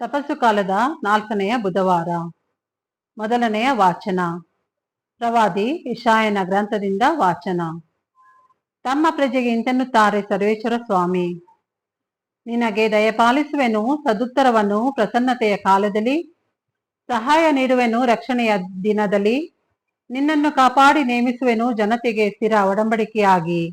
ತಪಸ್ಸು ಕಾಲದ ನಾಲ್ಕನೆಯ ಬುಧವಾರ. ಮೊದಲನೆಯ ವಾಚನ. ಪ್ರವಾದಿ ಇಶಾಯನ ಗ್ರಂಥದಿಂದ ವಾಚನ. ತಮ್ಮ ಪ್ರಜೆಗೆ ಇಂತೆನ್ನುತ್ತಾರೆ ಸರ್ವೇಶ್ವರ ಸ್ವಾಮಿ. ನಿನಗೆ ದಯಪಾಲಿಸುವೆನು, ಸದುತ್ತರವನ್ನು ಪ್ರಸನ್ನತೆಯ ಕಾಲದಲ್ಲಿ, ಸಹಾಯ ನೀಡುವೆನು ರಕ್ಷಣೆಯ ದಿನದಲ್ಲಿ, ನಿನ್ನನ್ನು ಕಾಪಾಡಿ ನೇಮಿಸುವೆನು ಜನತೆಗೆ ಸ್ಥಿರ ಒಡಂಬಡಿಕೆಯಾಗಿ.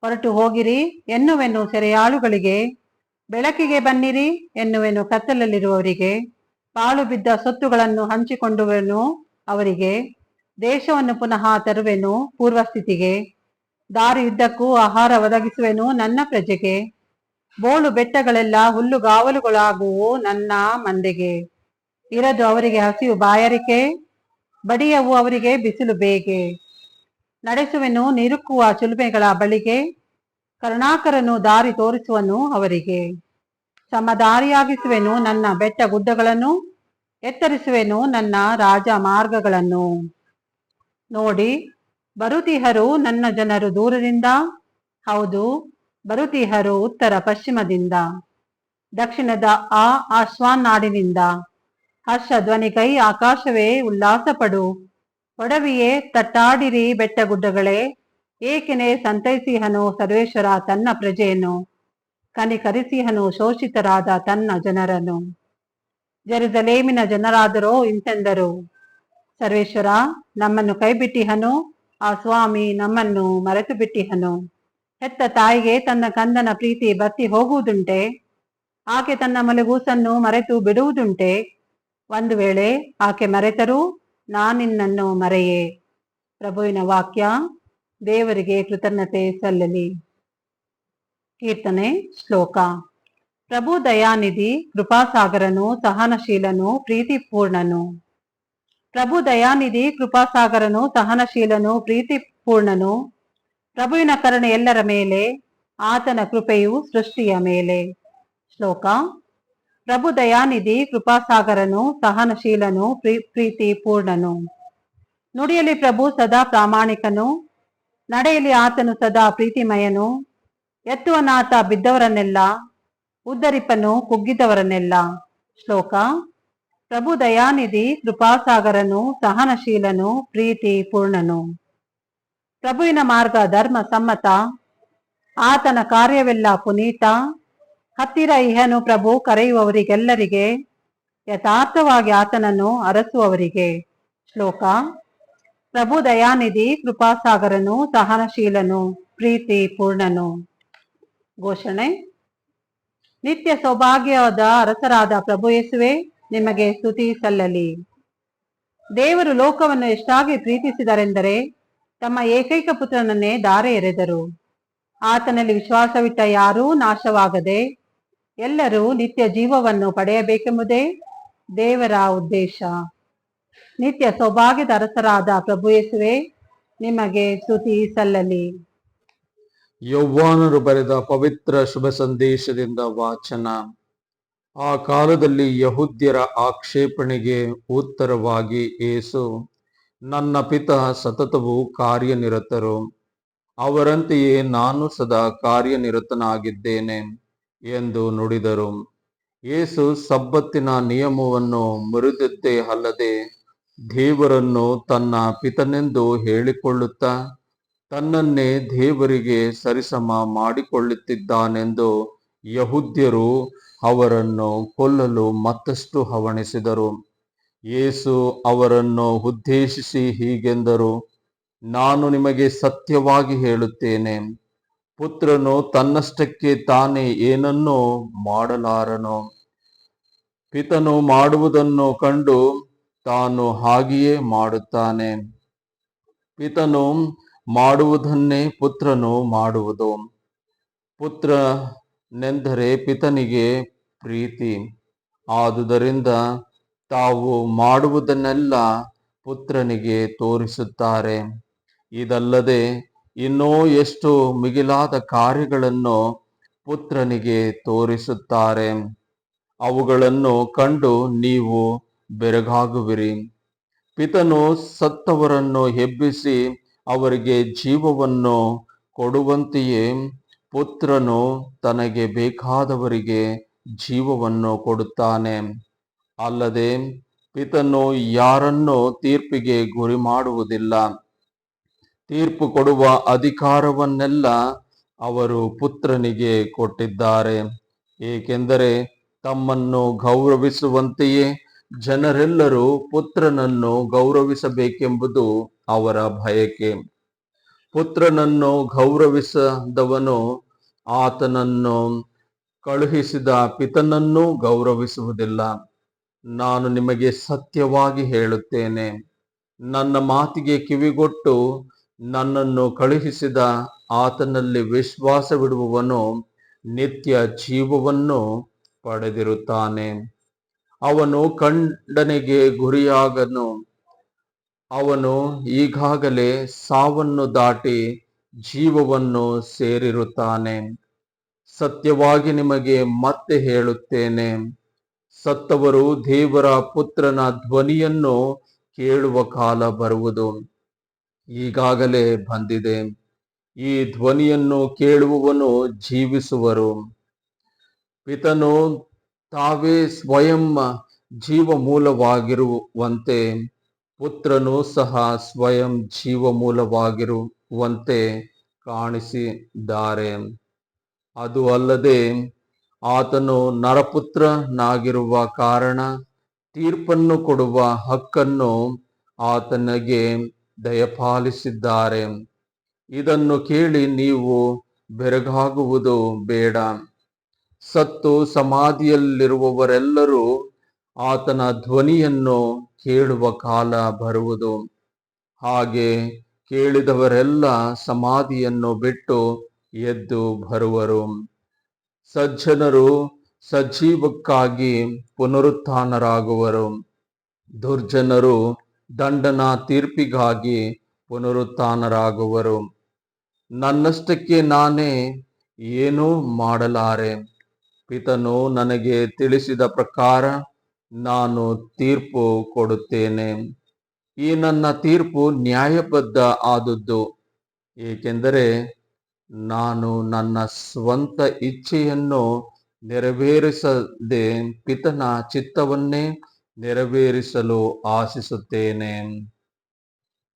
ಹೊರಟು ಹೋಗಿರಿ ಎನ್ನುವೆನು ಸೆರೆಯಾಳುಗಳಿಗೆ ಬೆಳಕಿಗೆ ಬನ್ನಿರಿ ಎನ್ನುವೆನು ಕತ್ತಲಲ್ಲಿರುವವರಿಗೆ. ಪಾಳು ಬಿದ್ದ ಸೊತ್ತುಗಳನ್ನು ಹಂಚಿಕೊಂಡುವೆನು ಅವರಿಗೆ. ದೇಶವನ್ನು ಪುನಃ ತರುವೆನು ಪೂರ್ವಸ್ಥಿತಿಗೆ. ದಾರಿಯುದ್ದಕ್ಕೂ ಆಹಾರ ಒದಗಿಸುವೆನು ನನ್ನ ಪ್ರಜೆಗೆ. ಬೋಳು ಬೆಟ್ಟಗಳೆಲ್ಲ ಹುಲ್ಲುಗಾವಲುಗಳಾಗುವು ನನ್ನ ಮಂದೆಗೆ. ಇರದು ಅವರಿಗೆ ಹಸಿವು ಬಾಯಾರಿಕೆ, ಬಡಿಯವು ಅವರಿಗೆ ಬಿಸಿಲು ಬೇಗೆ. ನಡೆಸುವೆನು ನಿರುಕ್ಕುವ ಚುಲುಮೆಗಳ ಬಳಿಗೆ, ಕರುಣಾಕರನು ದಾರಿ ತೋರಿಸುವನು ಅವರಿಗೆ. ಸಮದಾರಿಯಾಗಿಸುವೆನು ನನ್ನ ಬೆಟ್ಟ ಗುಡ್ಡಗಳನ್ನು, ಎತ್ತರಿಸುವೆನು ನನ್ನ ರಾಜ ಮಾರ್ಗಗಳನ್ನು. ನೋಡಿ, ಬರುತಿಹರು ನನ್ನ ಜನರು ದೂರದಿಂದ, ಹೌದು, ಬರುತಿಹರು ಉತ್ತರ ಪಶ್ಚಿಮದಿಂದ, ದಕ್ಷಿಣದ ಆ ಆಶ್ವಾನ್ ನಾಡಿನಿಂದ. ಹರ್ಷ ಧ್ವನಿ ಕೈ ಆಕಾಶವೇ, ಉಲ್ಲಾಸ ಪಡು. ಒಡವಿಯೇ, ತಟ್ಟಾಡಿರಿ ಬೆಟ್ಟಗುಡ್ಡಗಳೇ ಏಕೆನೆ ಸಂತೈಸಿಹನು ಸರ್ವೇಶ್ವರ ತನ್ನ ಪ್ರಜೆಯನ್ನು. ಕನಿಕರಿಸಿಹನು, ಶೋಷಿತರಾದ ತನ್ನ ಜನರನ್ನು. ಜೆರುಸಲೇಮಿನ ಜನರಾದರೋ ಇಂತೆಂದರು. ಸರ್ವೇಶ್ವರ, ನಮ್ಮನ್ನು ಕೈಬಿಟ್ಟಿಹನು, ಆ ಸ್ವಾಮಿ ನಮ್ಮನ್ನು ಮರೆತು ಬಿಟ್ಟಿಹನು ಹೆತ್ತ ತಾಯಿಗೆ ತನ್ನ ಕಂದನ ಪ್ರೀತಿ ಬತ್ತಿ ಹೋಗುವುದುಂಟೆ? ಆಕೆ ತನ್ನ ಮಲಗೂಸನ್ನು ಮರೆತು ಬಿಡುವುದುಂಟೆ? ಒಂದು ವೇಳೆ ಆಕೆ ಮರೆತರೂ ನಾನಿನ್ನನ್ನು ಮರೆಯೇ? ಪ್ರಭುವಿನ ವಾಕ್ಯ, ದೇವರಿಗೆ ಕೃತಜ್ಞತೆ ಸಲ್ಲಲಿ. ಕೀರ್ತನೆ, ಶ್ಲೋಕ. ಪ್ರಭು ದಯಾನಿಧಿ, ಕೃಪಾಸಾಗರನು, ಸಹನಶೀಲನು, ಪ್ರೀತಿಪೂರ್ಣನು. ಪ್ರಭು ದಯಾನಿಧಿ, ಕೃಪಾಸಾಗರನು, ಸಹನಶೀಲನು, ಪ್ರೀತಿಪೂರ್ಣನು. ಪ್ರಭುವಿನ ಕರುಣೆ ಎಲ್ಲರ ಮೇಲೆ, ಆತನ ಕೃಪೆಯು ಸೃಷ್ಟಿಯ ಮೇಲೆ. ಶ್ಲೋಕ. ಪ್ರಭು ದಯಾನಿಧಿ, ಕೃಪಾಸಾಗರನು, ಸಹನಶೀಲನು, ಪ್ರೀ ಪ್ರೀತಿ ಪೂರ್ಣನು ನುಡಿಯಲಿ ಪ್ರಭು ಸದಾ ಪ್ರಾಮಾಣಿಕನು. ನಡೆಯಲಿ ಆತನು ಸದಾ ಪ್ರೀತಿಮಯನು. ಎತ್ತುವನಾತ ಬಿದ್ದವರನ್ನೆಲ್ಲ ಉದ್ದರಿಪನು ಕುಗ್ಗಿದವರನ್ನೆಲ್ಲ. ಶ್ಲೋಕ, ಪ್ರಭು ದಯಾನಿಧಿ ಕೃಪಾಸಾಗರನು, ಸಹನಶೀಲನು, ಪ್ರೀತಿ ಪೂರ್ಣನು. ಪ್ರಭುವಿನ ಮಾರ್ಗ ಧರ್ಮ ಸಮ್ಮತ, ಆತನ ಕಾರ್ಯವೆಲ್ಲ ಪುನೀತ. ಹತ್ತಿರ ಇಹನು ಪ್ರಭು ಕರೆಯುವವರಿಗೆಲ್ಲರಿಗೆ, ಯಥಾರ್ಥವಾಗಿ ಆತನನ್ನು ಅರಸುವವರಿಗೆ. ಶ್ಲೋಕ, ಪ್ರಭು ದಯಾನಿಧಿ ಕೃಪಾಸಾಗರನು, ಸಹನಶೀಲನು, ಪ್ರೀತಿ ಪೂರ್ಣನು. ಘೋಷಣೆ. ನಿತ್ಯ ಸೌಭಾಗ್ಯವಾದ ಅರಸರಾದ ಪ್ರಭು ಯೇಸುವೆ, ನಿಮಗೆ ಸ್ತುತಿ ಸಲ್ಲಲಿ. ದೇವರು ಲೋಕವನ್ನು ಎಷ್ಟಾಗಿ ಪ್ರೀತಿಸಿದರೆಂದರೆ ತಮ್ಮ ಏಕೈಕ ಪುತ್ರನನ್ನೇ ದಾರೆ ಎರೆದರು. ಆತನಲ್ಲಿ ವಿಶ್ವಾಸವಿಟ್ಟ ಯಾರೂ ನಾಶವಾಗದೆ ಎಲ್ಲರೂ ನಿತ್ಯ ಜೀವವನ್ನು ಪಡೆಯಬೇಕೆಂಬುದೇ ದೇವರ ಉದ್ದೇಶ. ನಿತ್ಯ ಸೌಭಾಗ್ಯದ ಅರಸರಾದ ಪ್ರಭು ಯೇಸುವೆ, ನಿಮಗೆ ಸ್ತುತಿ ಸಲ್ಲಲಿ. ಯೌವಾನರು ಬರೆದ ಪವಿತ್ರ ಶುಭ ಸಂದೇಶದಿಂದ ವಾಚನ. ಆ ಕಾಲದಲ್ಲಿ ಯಹುದ್ಯರ ಆಕ್ಷೇಪಣೆಗೆ ಉತ್ತರವಾಗಿ ಏಸು, ನನ್ನ ಪಿತ ಸತತವು ಕಾರ್ಯನಿರತರು. ಅವರಂತೆಯೇ ನಾನು ಸದಾ ಕಾರ್ಯನಿರತನಾಗಿದ್ದೇನೆ ಎಂದು ನುಡಿದರು. ಏಸು ಸಬ್ಬತ್ತಿನ ನಿಯಮವನ್ನು ಮುರಿದದ್ದೇ ಅಲ್ಲದೆ ದೇವರನ್ನು ತನ್ನ ಪಿತನೆಂದು ಹೇಳಿಕೊಳ್ಳುತ್ತಾ ತನ್ನನ್ನೇ ದೇವರಿಗೆ ಸರಿಸಮ ಮಾಡಿಕೊಳ್ಳುತ್ತಿದ್ದಾನೆಂದು ಯಹುದ್ಯರು ಅವರನ್ನು ಕೊಲ್ಲಲು ಮತ್ತಷ್ಟು ಹವಣಿಸಿದರು. ಯೇಸು ಅವರನ್ನು ಉದ್ದೇಶಿಸಿ ಹೀಗೆಂದರು, ನಾನು ನಿಮಗೆ ಸತ್ಯವಾಗಿ ಹೇಳುತ್ತೇನೆ, ಪುತ್ರನು ತನ್ನಷ್ಟಕ್ಕೆ ತಾನೇ ಏನನ್ನೂ ಮಾಡಲಾರನು. ಪಿತನು ಮಾಡುವುದನ್ನು ಕಂಡು ತಾನು ಹಾಗೆಯೇ ಮಾಡುತ್ತಾನೆ. ಪಿತನು ಮಾಡುವುದನ್ನೇ ಪುತ್ರನು ಮಾಡುವುದು. ಪುತ್ರನೆಂದರೆ ಪಿತನಿಗೆ ಪ್ರೀತಿ. ಆದುದರಿಂದ ತಾವು ಮಾಡುವುದನ್ನೆಲ್ಲ ಪುತ್ರನಿಗೆ ತೋರಿಸುತ್ತಾರೆ. ಇದಲ್ಲದೆ ಇನ್ನೂ ಎಷ್ಟು ಮಿಗಿಲಾದ ಕಾರ್ಯಗಳನ್ನು ಪುತ್ರನಿಗೆ ತೋರಿಸುತ್ತಾರೆ. ಅವುಗಳನ್ನು ಕಂಡು ನೀವು ಬೆರಗಾಗುವಿರಿ. ಪಿತನು ಸತ್ತವರನ್ನು ಎಬ್ಬಿಸಿ ಅವರಿಗೆ ಜೀವವನ್ನು ಕೊಡುವಂತೆಯೇ ಪುತ್ರನು ತನಗೆ ಬೇಕಾದವರಿಗೆ ಜೀವವನ್ನು ಕೊಡುತ್ತಾನೆ. ಅಲ್ಲದೆ ಪಿತನು ಯಾರನ್ನು ತೀರ್ಪಿಗೆ ಗುರಿ ಮಾಡುವುದಿಲ್ಲ ತೀರ್ಪು ಕೊಡುವ ಅಧಿಕಾರವನ್ನೆಲ್ಲ ಅವರು ಪುತ್ರನಿಗೆ ಕೊಟ್ಟಿದ್ದಾರೆ. ಏಕೆಂದರೆ ತಮ್ಮನ್ನು ಗೌರವಿಸುವಂತೆಯೇ ಜನರೆಲ್ಲರೂ ಪುತ್ರನನ್ನು ಗೌರವಿಸಬೇಕೆಂಬುದು ಅವರ ಭಯಕ್ಕೆ ಪುತ್ರನನ್ನು ಗೌರವಿಸದವನು ಆತನನ್ನು ಕಳುಹಿಸಿದ ಪಿತನನ್ನೂ ಗೌರವಿಸುವುದಿಲ್ಲ. ನಾನು ನಿಮಗೆ ಸತ್ಯವಾಗಿ ಹೇಳುತ್ತೇನೆ. ನನ್ನ ಮಾತಿಗೆ ಕಿವಿಗೊಟ್ಟು ನನ್ನನ್ನು ಕಳುಹಿಸಿದ ಆತನಲ್ಲಿ ವಿಶ್ವಾಸವಿಡುವವನು ನಿತ್ಯ ಜೀವವನ್ನು ಪಡೆದಿರುತ್ತಾನೆ. ಅವನು ಖಂಡನೆಗೆ ಗುರಿಯಾಗನು. ಅವನು ಈಗಾಗಲೇ ಸಾವನ್ನು ದಾಟಿ ಜೀವವನ್ನು ಸೇರಿರುತ್ತಾನೆ. ಸತ್ಯವಾಗಿ ನಿಮಗೆ ಮತ್ತೆ ಹೇಳುತ್ತೇನೆ. ಸತ್ತವರು ದೇವರ ಪುತ್ರನ ಧ್ವನಿಯನ್ನು ಕೇಳುವ ಕಾಲ ಬರುವುದು. ಈಗಾಗಲೇ ಬಂದಿದೆ. ಈ ಧ್ವನಿಯನ್ನು ಕೇಳುವವನು ಜೀವಿಸುವರು. ಪಿತನು ತಾವೇ ಸ್ವಯಂ ಜೀವ ಮೂಲವಾಗಿರುವಂತೆ ಪುತ್ರನು ಸಹ ಸ್ವಯಂ ಜೀವ ಮೂಲವಾಗಿರುವಂತೆ ಕಾಣಿಸಿದ್ದಾರೆ. ಅದು ಅಲ್ಲದೆ ಆತನು ನರಪುತ್ರನಾಗಿರುವ ಕಾರಣ ತೀರ್ಪನ್ನು ಕೊಡುವ ಹಕ್ಕನ್ನು ಆತನಿಗೆ ದಯಪಾಲಿಸಿದ್ದಾರೆ. ಇದನ್ನು ಕೇಳಿ ನೀವು ಬೆರಗಾಗುವುದು ಬೇಡ. ಸತ್ತು ಸಮಾಧಿಯಲ್ಲಿರುವವರೆಲ್ಲರೂ ಆತನ ಧ್ವನಿಯನ್ನು ಕೇಳುವ ಕಾಲ ಬರುವುದು. ಹಾಗೆ ಕೇಳಿದವರೆಲ್ಲ ಸಮಾಧಿಯನ್ನು ಬಿಟ್ಟು ಎದ್ದು ಬರುವರು. ಸಜ್ಜನರು ಸಜೀವಕ್ಕಾಗಿ ಪುನರುತ್ಥಾನರಾಗುವರು. ದುರ್ಜನರು ದಂಡನ ತೀರ್ಪಿಗಾಗಿ ಪುನರುತ್ಥಾನರಾಗುವರು. ನನ್ನಷ್ಟಕ್ಕೆ ನಾನೇ ಏನೂ ಮಾಡಲಾರೆ. ಪಿತನು ನನಗೆ ತಿಳಿಸಿದ ಪ್ರಕಾರ ನಾನು ತೀರ್ಪು ಕೊಡುತ್ತೇನೆ. ಈ ನನ್ನ ತೀರ್ಪು ನ್ಯಾಯಬದ್ಧ ಆದದ್ದು. ಏಕೆಂದರೆ ನಾನು ನನ್ನ ಸ್ವಂತ ಇಚ್ಛೆಯನ್ನು ನೆರವೇರಿಸದೆ ಪಿತನ ಚಿತ್ತವನ್ನೇ ನೆರವೇರಿಸಲು ಆಶಿಸುತ್ತೇನೆ.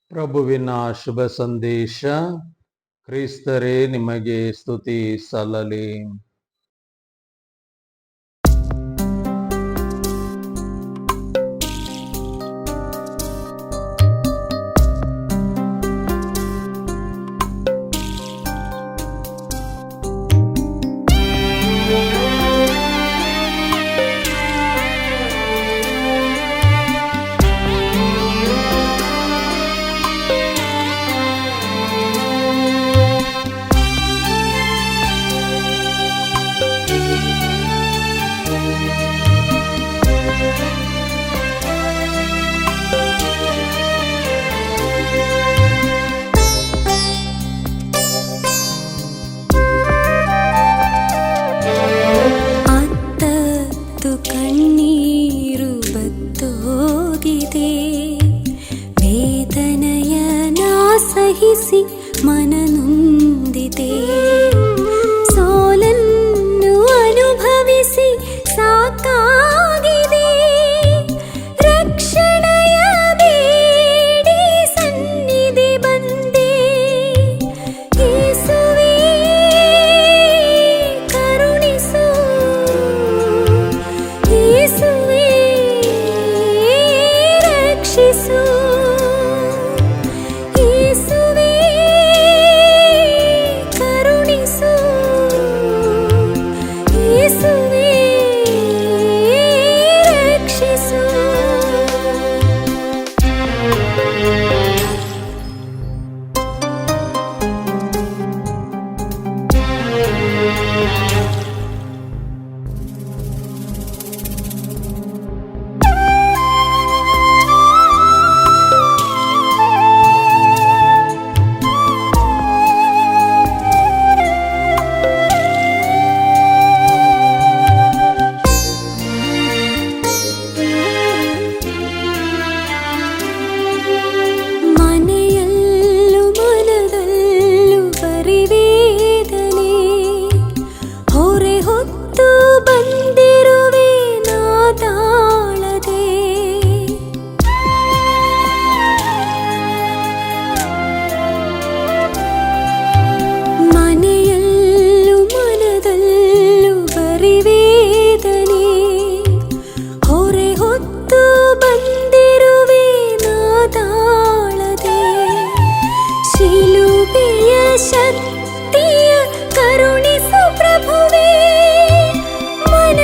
ಪ್ರಭುವಿನ ಶುಭ ಸಂದೇಶ, ಕ್ರಿಸ್ತರೇ ನಿಮಗೆ ಸ್ತುತಿ ಸಲ್ಲಲಿ.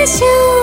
Xu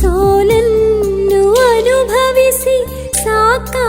സോലന്നു അനുഭവിസി സാക്കാ